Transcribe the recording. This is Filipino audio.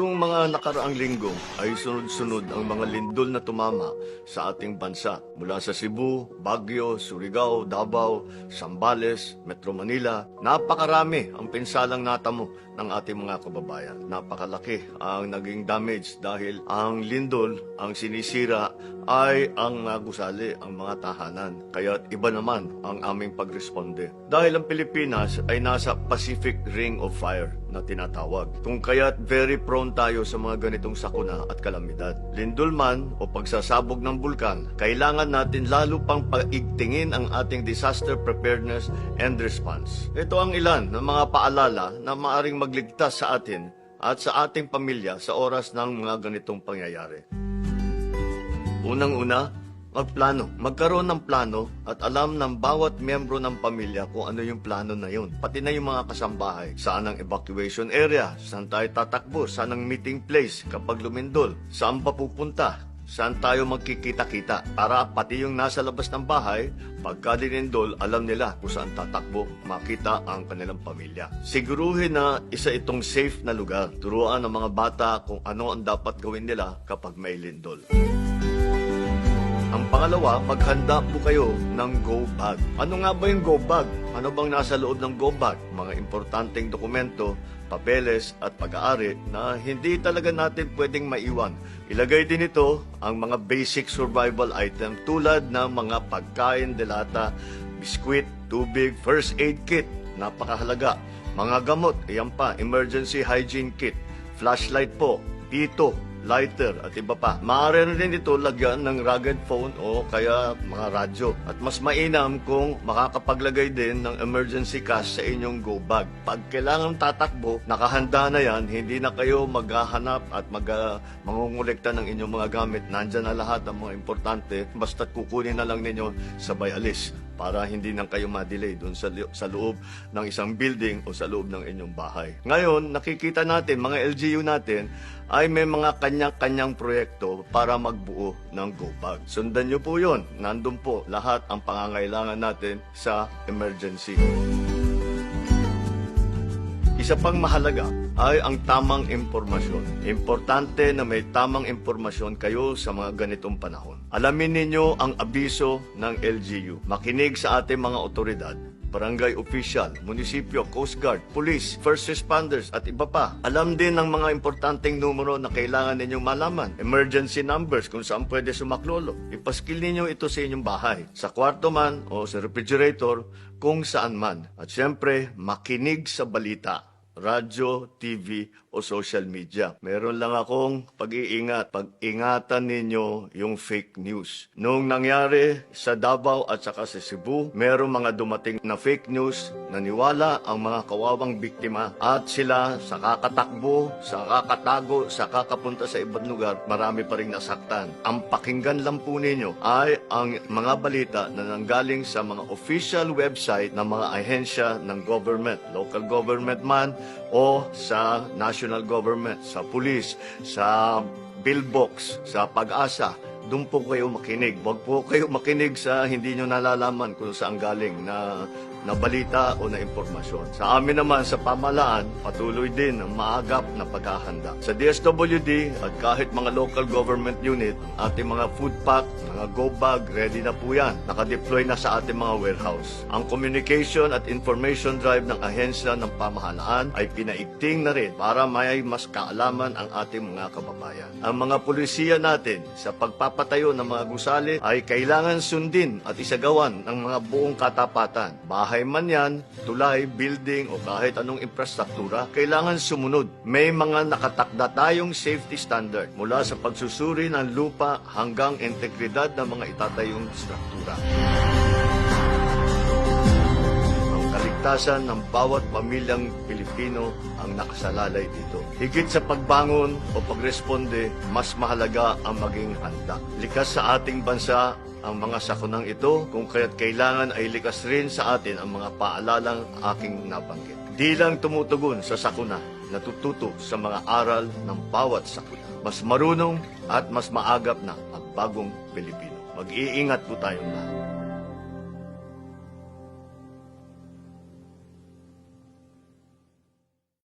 Nitong mga nakaraang linggo ay sunod-sunod ang mga lindol na tumama sa ating bansa mula sa Cebu, Baguio, Surigao, Davao, Sambales, Metro Manila. Napakarami ang pinsalang natamo ng ating mga kababayan. Napakalaki ang naging damage dahil ang lindol, ang sinisira ay ang mga gusali, ang mga tahanan. Kaya iba naman ang aming pagresponde. Dahil ang Pilipinas ay nasa Pacific Ring of Fire na tinatawag. Kung kaya't very prone tayo sa mga ganitong sakuna at kalamidad. Lindol man o pagsasabog ng bulkan, kailangan natin lalo pang paigtingin ang ating disaster preparedness and response. Ito ang ilan ng mga paalala na maaring magligtas sa atin at sa ating pamilya sa oras ng mga ganitong pangyayari. Unang-una, magplano. Magkaroon ng plano at alam ng bawat miyembro ng pamilya kung ano yung plano na yun. Pati na yung mga kasambahay. Saan ang evacuation area? Saan tayo tatakbo? Saan ang meeting place kapag lumindol? Saan pa pupunta? Saan tayo magkikita-kita? Para pati yung nasa labas ng bahay, pagka dinindol, alam nila kung saan tatakbo, makita ang kanilang pamilya. Siguruhin na isa itong safe na lugar. Turuan ng mga bata kung ano ang dapat gawin nila kapag may lindol. Ang pangalawa, maghanda po kayo ng go bag. Ano nga ba yung go bag? Ano bang nasa loob ng go bag? Mga importanteng dokumento, papeles at pag-aari na hindi talaga natin pwedeng maiwan. Ilagay din ito ang mga basic survival item tulad ng mga pagkain, delata, biskwit, tubig, first aid kit, napakahalaga. Mga gamot, iyan pa, emergency hygiene kit, flashlight po, pito, lighter at iba pa. Maaari rin ito lagyan ng rugged phone o kaya mga radyo. At mas mainam kung makakapaglagay din ng emergency cash sa inyong go bag. Pag kailangan tatakbo, nakahanda na yan, hindi na kayo maghahanap at mag, uh, mangungulekta ng inyong mga gamit. Nandyan na lahat ang mga importante, basta kukunin na lang ninyo sabay alis para hindi na kayo ma-delay doon sa, sa loob ng isang building o sa loob ng inyong bahay. Ngayon, nakikita natin, mga LGU natin, ay may mga kanyang-kanyang proyekto para magbuo ng GoBag. Sundan nyo po yon. Nandun po lahat ang pangangailangan natin sa emergency. Isa pang mahalaga ay ang tamang impormasyon. Importante na may tamang impormasyon kayo sa mga ganitong panahon. Alamin ninyo ang abiso ng LGU. Makinig sa ating mga otoridad barangay official, munisipyo, coast guard, police, first responders at iba pa. Alam din ng mga importanteng numero na kailangan ninyong malaman. Emergency numbers kung saan pwede sumaklolo. Ipaskil ninyo ito sa inyong bahay, sa kwarto man o sa refrigerator, kung saan man. At syempre, makinig sa balita radyo, TV o social media. Meron lang akong pag-iingat. Pag-ingatan ninyo yung fake news. Noong nangyari sa Davao at saka sa Cebu, meron mga dumating na fake news, naniwala ang mga kawawang biktima at sila sa kakatakbo, sa kakatago, sa kakapunta sa ibang lugar, marami pa rin nasaktan. Ang pakinggan lang po ninyo ay ang mga balita na nanggaling sa mga official website ng mga ahensya ng government, local government man, o sa national government, sa police, sa billbox, sa pag-asa, doon po kayo makinig. Huwag po kayo makinig sa hindi nyo nalalaman kung saan galing na na balita o na impormasyon. Sa amin naman sa pamalaan, patuloy din ang maagap na paghahanda. Sa DSWD at kahit mga local government unit, ang ating mga food pack, mga go bag, ready na po yan. Nakadeploy na sa ating mga warehouse. Ang communication at information drive ng ahensya ng pamahalaan ay pinaigting na rin para may mas kaalaman ang ating mga kababayan. Ang mga pulisiya natin sa pagpapatayo ng mga gusali ay kailangan sundin at isagawan ng mga buong katapatan. Bahay man yan, tulay, building o kahit anong infrastruktura, kailangan sumunod. May mga nakatakda tayong safety standard mula sa pagsusuri ng lupa hanggang integridad ng mga itatayong struktura. Kaligtasan ng bawat pamilyang Pilipino ang nakasalalay dito. Higit sa pagbangon o pagresponde, mas mahalaga ang maging handa. Likas sa ating bansa ang mga sakunang ito kung kaya't kailangan ay likas rin sa atin ang mga paalalang aking nabanggit. Di lang tumutugon sa sakuna, natututo sa mga aral ng bawat sakuna. Mas marunong at mas maagap na ang bagong Pilipino. Mag-iingat po tayong lahat.